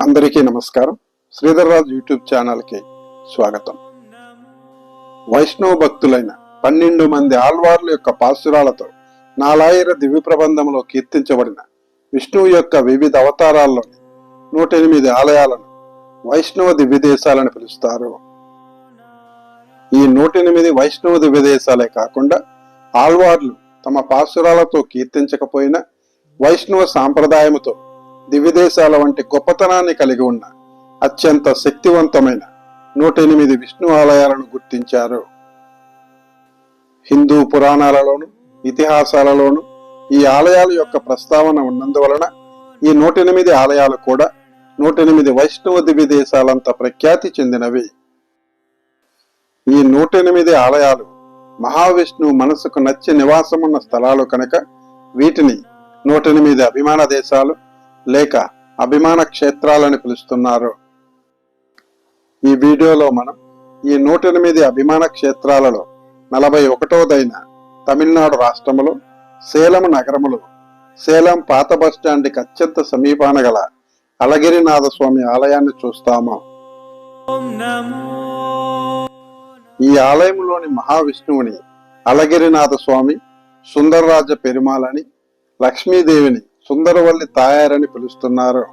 అందరికీ నమస్కారం. శ్రీధర్రాజు యూట్యూబ్ ఛానల్కి స్వాగతం. వైష్ణవ భక్తులైన పన్నెండు మంది ఆళ్వార్ల యొక్క పాశురాలతో నాలాయిర దివ్య ప్రబంధంలో కీర్తించబడిన విష్ణువు యొక్క వివిధ అవతారాల్లోని నూట ఎనిమిది ఆలయాలను వైష్ణవ దివ్య దేశాలని పిలుస్తారు. ఈ నూట ఎనిమిది వైష్ణవ దివ్య దేశాలే కాకుండా ఆళ్వార్లు తమ పాశురాలతో కీర్తించకపోయినా వైష్ణవ సాంప్రదాయముతో దివ్యదేశాల వంటి గొప్పతనాన్ని కలిగి ఉన్న అత్యంత శక్తివంతమైన నూట ఎనిమిది విష్ణు ఆలయాలను గుర్తించారు. హిందూ పురాణాలలోను ఇతిహాసాలలోను ఈ ఆలయాల యొక్క ప్రస్తావన ఉన్నందువలన ఈ నూట ఎనిమిది ఆలయాలు కూడా నూట ఎనిమిది వైష్ణవ దివ్య దేశాలంత ప్రఖ్యాతి చెందినవి. ఈ నూట ఎనిమిది ఆలయాలు మహావిష్ణువు మనసుకు నచ్చి నివాసమున్న స్థలాలు కనుక వీటిని నూట ఎనిమిది అభిమాన దేశాలు లేక అభిమాన క్షేత్రాలని పిలుస్తున్నారు. ఈ వీడియోలో మనం ఈ నూట ఎనిమిది అభిమాన క్షేత్రాలలో నలభై ఒకటోదైన తమిళనాడు రాష్ట్రములో సేలం నగరములు సేలం పాత బస్టాండ్కి అత్యంత సమీపాన గల అలగిరినాథ స్వామి ఆలయాన్ని చూస్తాము. ఈ ఆలయంలోని మహావిష్ణువుని అలగిరినాథ స్వామి సుందరరాజ పెరుమాలని లక్ష్మీదేవిని సుందరవల్లి తాయారని పిలుస్తున్నారు.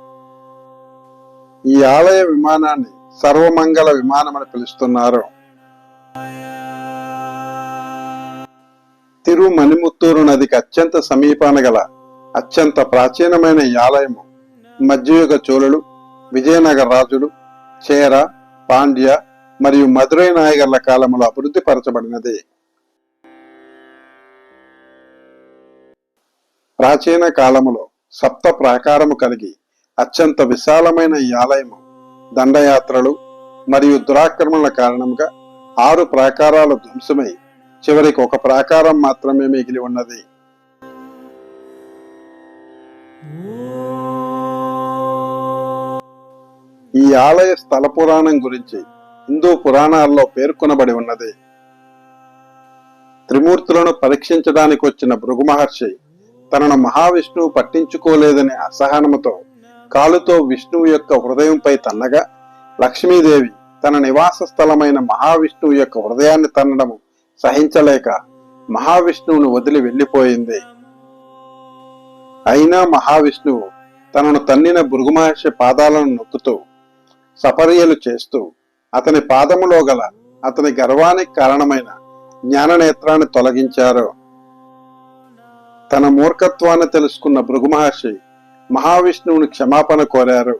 ఈ ఆలయ విమానాన్ని సర్వమంగళ విమానమని పిలుస్తున్నారు. తిరుమణిముత్తూరు నదికి అత్యంత సమీపాన గల అత్యంత ప్రాచీనమైన ఈ ఆలయము మధ్యయుగ చోళులు విజయనగర రాజులు చేర పాండ్య మరియు మధురై నాయగర్ల కాలంలో అభివృద్ధి పరచబడినది. ప్రాచీన కాలములో సప్త ప్రాకారము కలిగి అత్యంత విశాలమైన ఈ ఆలయము దండయాత్రలు మరియు దురాక్రమణల కారణంగా ఆరు ప్రాకారాలు ధ్వంసమై చివరికి ఒక ప్రాకారం మాత్రమే మిగిలి ఉన్నది. ఈ ఆలయ స్థల పురాణం గురించి హిందూ పురాణాల్లో పేర్కొనబడి ఉన్నది. త్రిమూర్తులను పరీక్షించడానికి వచ్చిన భృగు మహర్షి తనను మహావిష్ణువు పట్టించుకోలేదనే అసహనముతో కాలుతో విష్ణువు యొక్క హృదయంపై తన్నగా లక్ష్మీదేవి తన నివాస స్థలమైన మహావిష్ణువు యొక్క హృదయాన్ని తన్నడం సహించలేక మహావిష్ణువును వదిలి వెళ్ళిపోయింది. అయినా మహావిష్ణువు తనను తన్నిన భృగుమహర్షి పాదాలను నొక్కుతూ సపర్యలు చేస్తూ అతని పాదములో గల అతని గర్వానికి కారణమైన జ్ఞాననేత్రాన్ని తొలగించారు. తన మూర్ఖత్వాన్ని తెలుసుకున్న భృగు మహర్షి మహావిష్ణువుని క్షమాపణ కోరారు.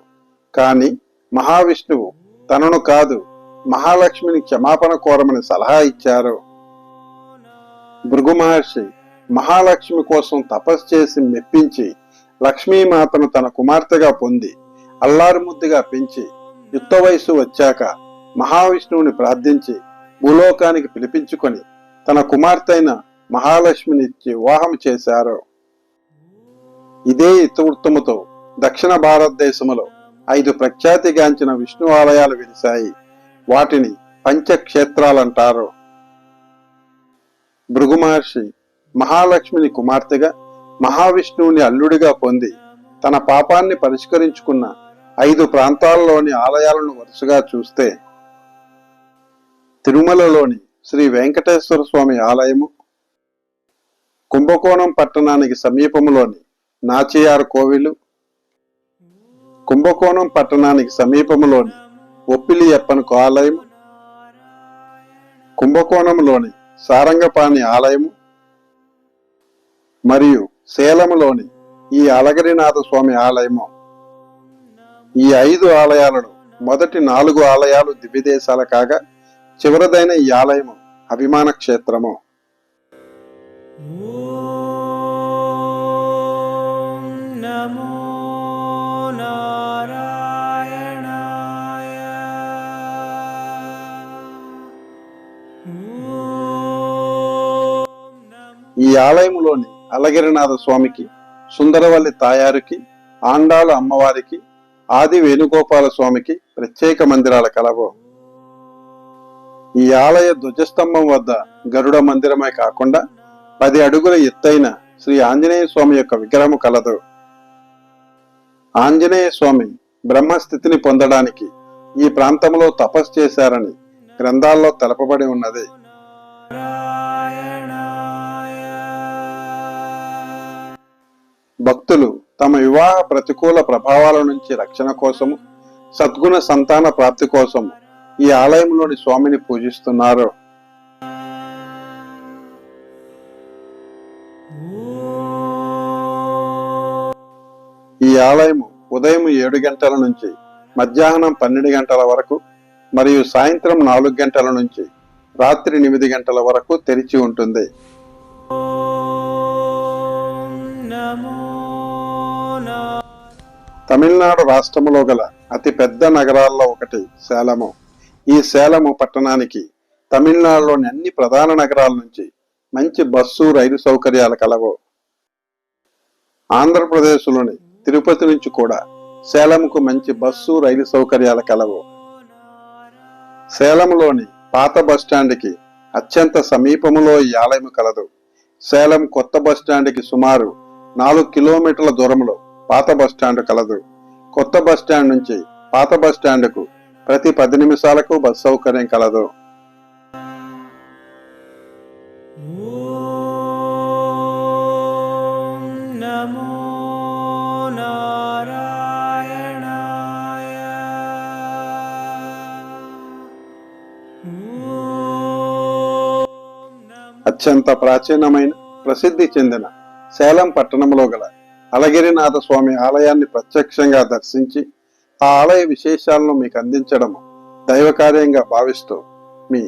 కాని మహావిష్ణువు తనను కాదు మహాలక్ష్మిని క్షమాపణ కోరమని సలహా ఇచ్చారు. భృగు మహర్షి మహాలక్ష్మి కోసం తపస్సు చేసి మెప్పించి లక్ష్మీమాతను తన కుమార్తెగా పొంది అల్లారుముద్దుగా పెంచి యుక్త వయసు వచ్చాక మహావిష్ణువుని ప్రార్థించి భూలోకానికి పిలిపించుకొని తన కుమార్తె అయిన మహాలక్ష్మిని వివాహం చేశారు. ఇదే ఇతివృత్తముతో దక్షిణ భారతదేశములో ఐదు ప్రఖ్యాతిగాంచిన విష్ణు ఆలయాలు వెలిశాయి వాటిని పంచక్షేత్రాలంటారు. భృగు మహర్షి మహాలక్ష్మిని కుమార్తెగా మహావిష్ణువుని అల్లుడిగా పొంది తన పాపాన్ని పరిష్కరించుకున్న ఐదు ప్రాంతాల్లోని ఆలయాలను వరుసగా చూస్తే తిరుమలలోని శ్రీ వెంకటేశ్వర స్వామి ఆలయము కుంభకోణం పట్టణానికి సమీపంలోని నాచియార్ కోవిలు కుంభకోణం పట్టణానికి సమీపంలోని ఒప్పిలి అప్పనకు ఆలయం కుంభకోణంలోని సారంగపాణి ఆలయము మరియు సేలంలోని ఈ అలగరినాథ స్వామి ఆలయము. ఈ ఐదు ఆలయాలలో మొదటి నాలుగు ఆలయాలు దివ్యదేశాల కాగా చివరిదైన ఈ ఆలయము అభిమాన క్షేత్రము. ఈ ఆలయంలోని అలగిరినాథ స్వామికి సుందరవల్లి తాయారుకి ఆండాళ అమ్మవారికి ఆది వేణుగోపాల స్వామికి ప్రత్యేక మందిరాల కలవు. ఈ ఆలయ ధ్వజస్తంభం వద్ద గరుడ మందిరమే కాకుండా పది అడుగుల ఎత్తైన శ్రీ ఆంజనేయ స్వామి యొక్క విగ్రహము కలదు. ఆంజనేయ స్వామి బ్రహ్మస్థితిని పొందడానికి ఈ ప్రాంతంలో తపస్సు చేశారని గ్రంథాల్లో తెలపబడి ఉన్నది. భక్తులు తమ వివాహ ప్రతికూల ప్రభావాల నుంచి రక్షణ కోసము సద్గుణ సంతాన ప్రాప్తి కోసము ఈ ఆలయంలోని స్వామిని పూజిస్తున్నారు. ఆలయము ఉదయం ఏడు గంటల నుంచి మధ్యాహ్నం పన్నెండు గంటల వరకు మరియు సాయంత్రం నాలుగు గంటల నుంచి రాత్రి ఎనిమిది గంటల వరకు తెరిచి ఉంటుంది. తమిళనాడు రాష్ట్రములో గల అతి పెద్ద నగరాల్లో ఒకటి సేలము. ఈ సేలము పట్టణానికి తమిళనాడులోని అన్ని ప్రధాన నగరాల నుంచి మంచి బస్సు రైలు సౌకర్యాలు కలవు. ఆంధ్రప్రదేశ్లోని తిరుపతి నుంచి కూడా సేలంకు మంచి బస్సు రైలు సౌకర్యాలు కలవు. సేలంలోని పాత బస్టాండ్కి అత్యంత సమీపములో ఈ ఆలయం కలదు. సేలం కొత్త బస్టాండ్కి సుమారు నాలుగు కిలోమీటర్ల దూరంలో పాత బస్టాండ్ కలదు. కొత్త బస్టాండ్ నుంచి పాత బస్టాండ్కు ప్రతి పది నిమిషాలకు బస్ సౌకర్యం కలదు. అత్యంత ప్రాచీనమైన ప్రసిద్ధి చెందిన సేలం పట్టణంలో గల అలగిరినాథ స్వామి ఆలయాన్ని ప్రత్యక్షంగా దర్శించి ఆ ఆలయ విశేషాలను మీకు అందించడం దైవకార్యంగా భావిస్తూ మీ